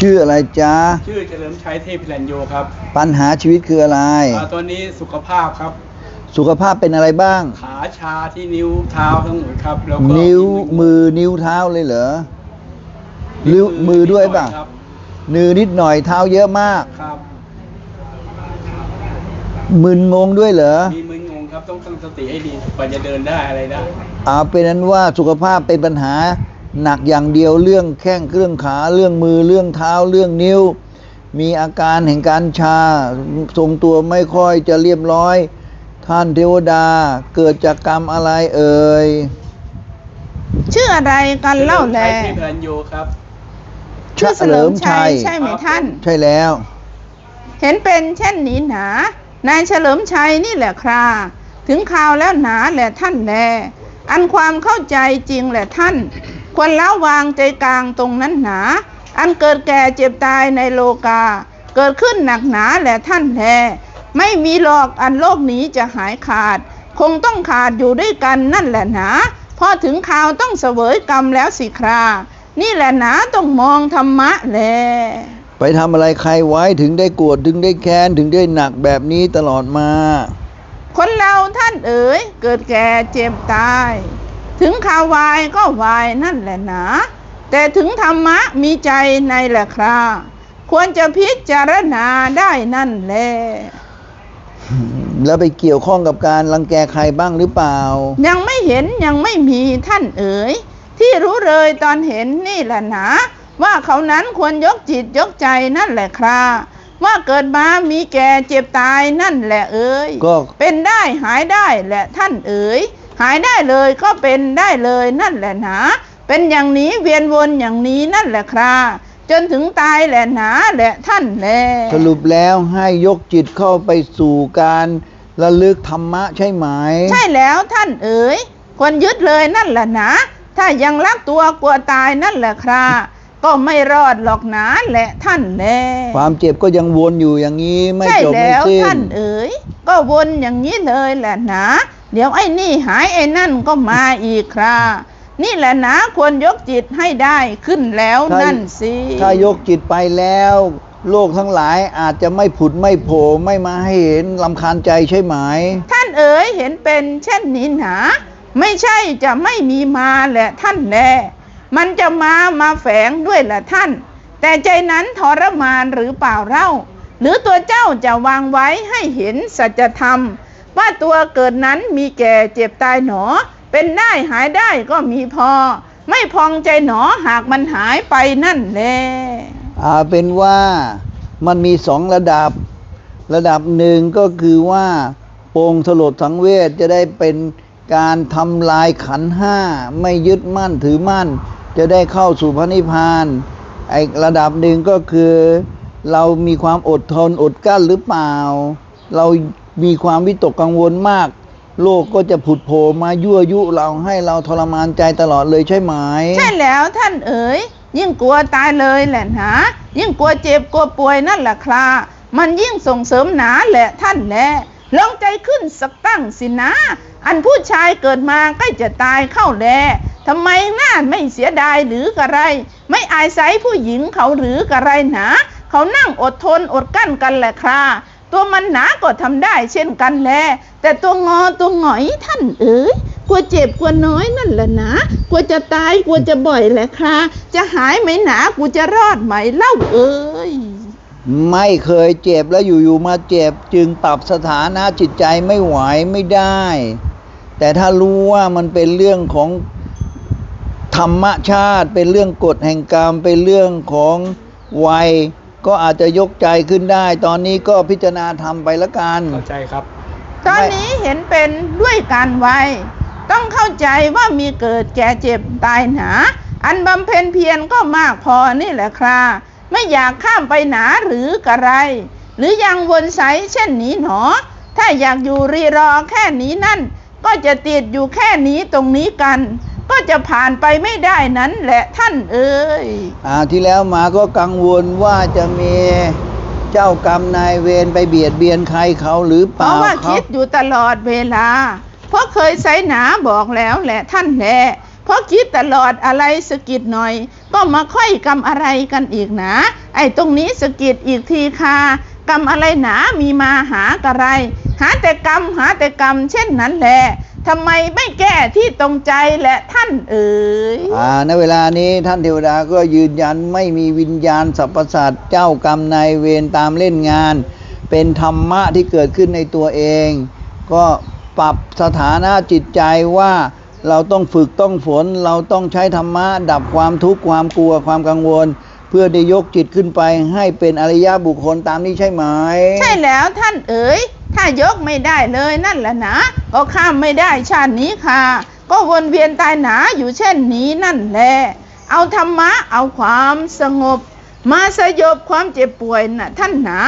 ชื่ออะไรจ๊ะ ชื่อเฉลิมชัยเทพพิรัญโยครับ ปัญหาชีวิตคืออะไรอ่าตัวนี้สุขภาพครับ สุขภาพเป็นอะไรบ้าง ขาชาที่นิ้วเท้าทั้งหมดครับ แล้วก็นิ้วมือนิ้วเท้าเลยเหรอนิ้วมือด้วยป่ะครับนือนิดหน่อยเท้าเยอะมาก ครับ มึนงงด้วยเหรอมีมึนงงครับต้องตั้งสติให้ดีกว่าจะเดินได้อะไรได้ เอาเป็นนั้นว่าสุขภาพเป็นปัญหา หนักอย่างเดียวเรื่องแข้งเรื่องขาเรื่องมือเรื่องเท้าเรื่องนิ้ว มีอาการแห่งการชาทรงตัวไม่ค่อยจะเรียบร้อย ท่านเทวดาเกิดจากกรรมอะไรเอ่ยชื่ออะไรกันเล่าแลฉมชัยเทพพิรัญโยครับชื่อเฉลิมชัยใช่ไหมท่าน ใช่แล้ว เห็นเป็นเช่นนี้หนานายเฉลิมชัยนี่แหละครา ถึงข่าวแล้วหนาแหละท่านแลอันความเข้าใจจริงแหละท่าน ควรละวางใจกลางตรงนั้นหนา อันเกิดแก่เจ็บตายในโลกา เกิดขึ้นหนักหนาแหละท่านแลไม่มีหรอกอันโลกนี้จะหายขาด คงต้องขาดอยู่ด้วยกันนั่นแหละหนาพอถึงข่าวต้องเสวยกรรมแล้วสิครา นี่แหละหนาต้องมองธรรมะแลไปทำอะไรใครไว้ถึงได้โกรธถึงได้แค้นถึงได้หนักแบบนี้ตลอดมา คนเราท่านเอ๋ยเกิดแก่เจ็บตาย ถึงข่าววายก็วายนั่นแหละหนาแต่ถึงธรรมะมีใจในแหละคราควรจะพิจารณาได้นั่นแหละแล้วไปเกี่ยวข้องกับการรังแกใครบ้างหรือเปล่า ยังไม่เห็นยังไม่มีท่านเอ๋ย ที่รู้เลยตอนเห็นนี่แหละหนาว่าเขานั้นควรยกจิตยกใจนั่นแหละคราว่าเกิดมามีแก่เจ็บตายนั่นแหละเอ๋ยก็เป็นได้หายได้แหละท่านเอ๋ย หายได้เลยก็เป็นได้เลยนั่นแหละหนา เป็นอย่างนี้เวียนวนอย่างนี้นั่นแหละคราจนถึงตายแหละหนาแหละท่านแลสรุปแล้วให้ยกจิตเข้าไปสู่การระลึกธรรมะใช่ไหม ใช่แล้วท่านเอ๋ยควรยึดเลยนั่นแหละหนา ถ้ายังรักตัวกลัวตายนั่นแหละคราก็ไม่รอดหรอกหนาแหละท่านแลความเจ็บก็ยังวนอยู่อย่างนี้ ไม่ใช่จบไม่แล้วสิ้นท่านเอ๋ยก็วนอย่างนี้เลยแหละหนา เดี๋ยวไอ้นี่หายไอ้นั่นก็มาอีกครานี่แหละหนาควรยกจิตให้ได้ขึ้นแล้วถ้านั่นสิถ้ายกจิตไปแล้ว โลกทั้งหลายอาจจะไม่ผุดไม่โผล่ไม่มาให้เห็นลำคาญใจใช่ไหม ท่านเอ๋ยเห็นเป็นเช่นนี้หนาไม่ใช่จะไม่มีมาแหละท่านแลมันจะมามาแฝงด้วยแหละท่าน แต่ใจนั้นทรมานหรือเปล่าเล่า หรือตัวเจ้าจะวางไว้ให้เห็นสัจธรรม ว่าตัวเกิดนั้นมีแก่เจ็บตายหนอ เป็นได้หายได้ก็มีพอ ไม่พองใจหนอหากมันหายไปนั่นแลอาเป็นว่ามันมีสองระดับ ระดับหนึ่งก็คือว่าโปร่งสลดสังเวชจะได้เป็นการทำลายขันห้าไม่ยึดมั่นถือมั่น จะได้เข้าสู่พระนิพพานไอ้ระดับหนึ่งก็คือ เรามีความอดทนอดกลั้นหรือเปล่า เรา มีความวิตกกังวลมาก โลกก็จะผุดโผล่มายั่วยุเราให้เราทรมานใจตลอดเลยใช่ไหม ใช่แล้วท่านเอ๋ย ยิ่งกลัวตายเลยแหละหนายิ่งกลัวเจ็บกลัวป่วยนั่นแหละครามันยิ่งส่งเสริมหนาแหละท่านแหละลองใจขึ้นสักตั้งสินะ อันผู้ชายเกิดมาใกล้จะตายเข้าแลทำไมหน้าไม่เสียดายหรือกระไร ไม่อายไซผู้หญิงเขาหรือกระไรหนา เขานั่งอดทนอดกั้นกันแหละครา ตัวมันหนาก็ทำได้เช่นกันแล แต่ตัวงอตัวหงอยท่านเอ๋ยกลัวเจ็บกลัวน้อยนั่นแหละนะกลัวจะตายกลัวจะบ่อยแหละค่ะจะหายไหมหนากูจะรอดไหมเล่าเอ้ยไม่เคยเจ็บแล้วอยู่ๆมาเจ็บจึงปรับสถานะจิตใจไม่ไหวไม่ได้ แต่ถ้ารู้ว่ามันเป็นเรื่องของธรรมชาติ เป็นเรื่องกฎแห่งกรรมเป็นเรื่องของวัย ก็อาจจะยกใจขึ้นได้ ตอนนี้ก็พิจารณาทำไปละกันเข้าใจครับ ตอนนี้เห็นเป็นด้วยการไวต้องเข้าใจว่ามีเกิดแก่เจ็บตายหนาอันบำเพ็ญเพียรก็มากพอนี่แหละคราไม่อยากข้ามไปหนาหรือกระไร หรือยังวนใสเช่นนี้หนอ ถ้าอยากอยู่รีรอแค่นี้นั่น ก็จะติดอยู่แค่นี้ตรงนี้กัน ก็จะผ่านไปไม่ได้นั้นแหละท่านเอ้ยอ่าที่แล้วมาก็กังวลว่าจะมีเจ้ากรรมนายเวรไปเบียดเบียนใครเขาหรือเปเพล่าราะว่าเขาคิดอยู่ตลอดเวลา เพราะเคยใส่หนาบอกแล้วแหละท่านแหละเพราะคิดตลอดอะไรสะกิดหน่อย ก็มาค่อยกรรมอะไรกันอีกนะไออ้ตรงนี้สะกิดอีกทีค่ะ กรรมอะไรหนา มีมาหากระไร หาแต่กรรมหาแต่กรรม เช่นนั้นแหละทำไมไม่แก้ที่ตรงใจและท่านเอ๋ยอ่าในเวลานี้ท่านเทวดาก็ยืนยันไม่มีวิญญาณสรรพสัตว์เจ้ากรรมนายเวรตามเล่นงาน เป็นธรรมะที่เกิดขึ้นในตัวเอง ก็ปรับสถานะจิตใจว่าเราต้องฝึกต้องฝน เราต้องใช้ธรรมะดับความทุกข์ความกลัวความกังวล เพื่อได้ยกจิตขึ้นไปให้เป็นอริยบุคคลตามนี้ใช่ไหม ใช่แล้วท่านเอ๋ย ถ้ายกไม่ได้เลยนั่นแหละนะ ก็ข้ามไม่ได้ชาตินี้ค่ะ ก็วนเวียนตายหนาอยู่เช่นนี้นั่นแหละ เอาธรรมะเอาความสงบ มาสยบความเจ็บป่วยน่ะท่านหนา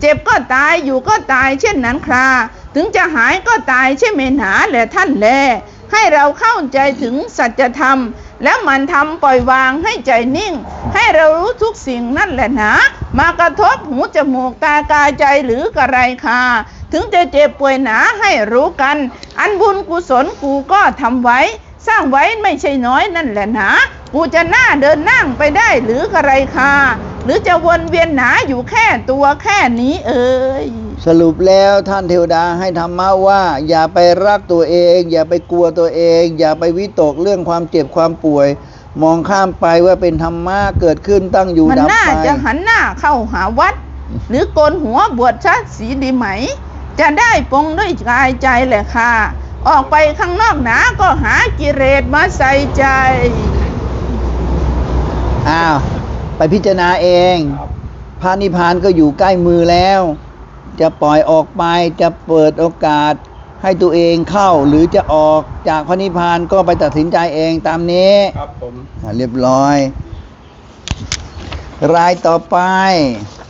เจ็บก็ตายอยู่ก็ตายเช่นนั้นคราถึงจะหายก็ตายใช่ไหมหนาแหละท่านแลให้เราเข้าใจถึงสัจธรรม แล้วมันทำปล่อยวางให้ใจนิ่ง ให้เรารู้ทุกสิ่งนั่นแหละนะ มากระทบหูจมูกตากายใจหรือกระไรค่ะถึงจะเจ็บป่วยหนาให้รู้กัน อันบุญกุศลกูก็ทำไว้ สร้างไว้ไม่ใช่น้อยนั่นแหละนะ กูจะหน้าเดินนั่งไปได้หรือกระไรค่ะ รือจะวนเวียนหนาอยู่แค่ตัวแค่นี้เอ่ยสรุปแล้วท่านเทวดาให้ธรรมะว่า อย่าไปรักตัวเอง อย่าไปกลัวตัวเอง อย่าไปวิตกเรื่องความเจ็บความป่วย มองข้ามไปว่าเป็นธรรมะเกิดขึ้นตั้งอยู่มันดับน่าไปจะหันหน้าเข้าหาวัด หรือโกนหัวบวชชัดสีดีไหม จะได้ปรงด้วยกายใจแหละค่ะ ออกไปข้างนอกหนาก็หากิเลสมาใส่ใจอ้าว ไปพิจารณาเองครับพระนิพพานก็อยู่ใกล้มือแล้ว จะปล่อยออกไปจะเปิดโอกาสให้ตัวเองเข้าหรือจะออกจากพระนิพพานก็ไปตัดสินใจเองตามนี้ครับผมอะเรียบร้อย รายต่อไปก